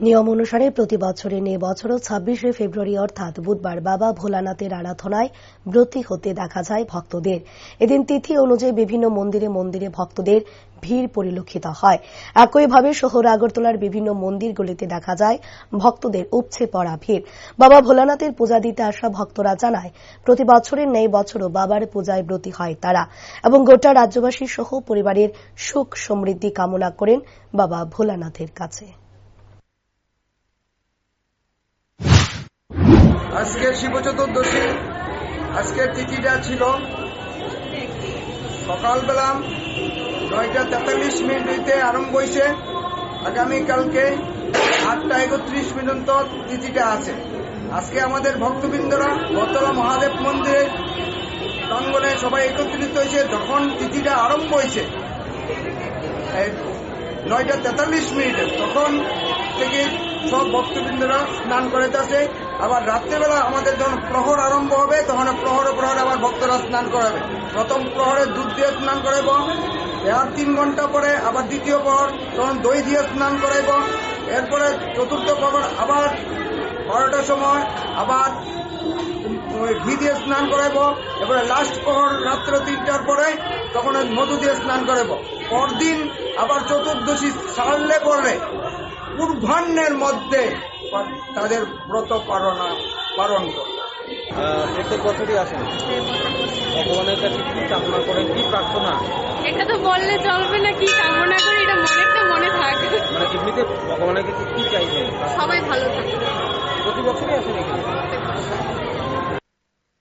নিয়ম অনুসারে প্রতি বছরের নিয়ে বছরও ছাব্বিশে ফেব্রুয়ারি অর্থাৎ বুধবার বাবা ভোলানাথের আরাধনায় ব্রতী হতে দেখা যায় ভক্তদের। এদিন তিথি অনুযায়ী বিভিন্ন মন্দিরে মন্দিরে ভক্তদের ভিড় পরিলক্ষিত হয়। একইভাবে শহর আগরতলার বিভিন্ন মন্দিরগুলিতে দেখা যায় ভক্তদের উপচে পড়া ভিড়। বাবা ভোলানাথের পূজা দিতে আসা ভক্তরা জানায়, প্রতি বছরের নেই বছরও বাবার পূজায় ব্রতী হয় তারা এবং গোটা রাজ্যবাসী সহ পরিবারের সুখ সমৃদ্ধি কামনা করেন বাবা ভোলানাথের কাছে। আজকে শিব চতুর্দশী। আজকের তিথিটা ছিল সকালবেলা নয়টা তেতাল্লিশ মিনিট হইতে আরম্ভ হয়েছে। আগামীকালকে আটটা একত্রিশ পর্যন্ত তিথিটা আছে। আজকে আমাদের ভক্তবৃন্দরা বতলা মহাদেব মন্দিরে প্রাঙ্গনে সবাই একত্রিত হয়েছে। যখন তিথিটা আরম্ভ হয়েছে নয়টা তেতাল্লিশ মিনিটে। তখন থেকে সব ভক্তবৃন্দরা স্নান করাইতেছে আবার রাত্রেবেলা আমাদের যখন প্রহর আরম্ভ হবে, তখন প্রহরে প্রহরে আবার ভক্তরা স্নান করাবে। প্রথম প্রহরে দুধ দিয়ে স্নান করাইব। আর তিন ঘণ্টা পরে আবার দ্বিতীয় প্রহর, তখন দই দিয়ে স্নান করাইব। এরপরে চতুর্থ প্রহর আবার বারোটার সময় আবার ওই ঘি দিয়ে স্নান করাইব এরপরে লাস্ট পর রাত্র তিনটার পরে তখন ওই মধু দিয়ে স্নান করাইব। পরদিন আবার চতুর্দশী সারলে পরে পূর্বাহ্নের মধ্যে তাদের ব্রত পালন পালন করে প্রত্যেক বছরই আসেন ভগবানের কাছে কি কামনা করেন কি প্রার্থনা? এটা তো বললে চলবে না কি কামনা করি এটা মনেরটা মনে থাক। মানে এমনিতে ভগবানের কাছে কি সবাই ভালো থাকে প্রতি বছরই আসেন এখানে?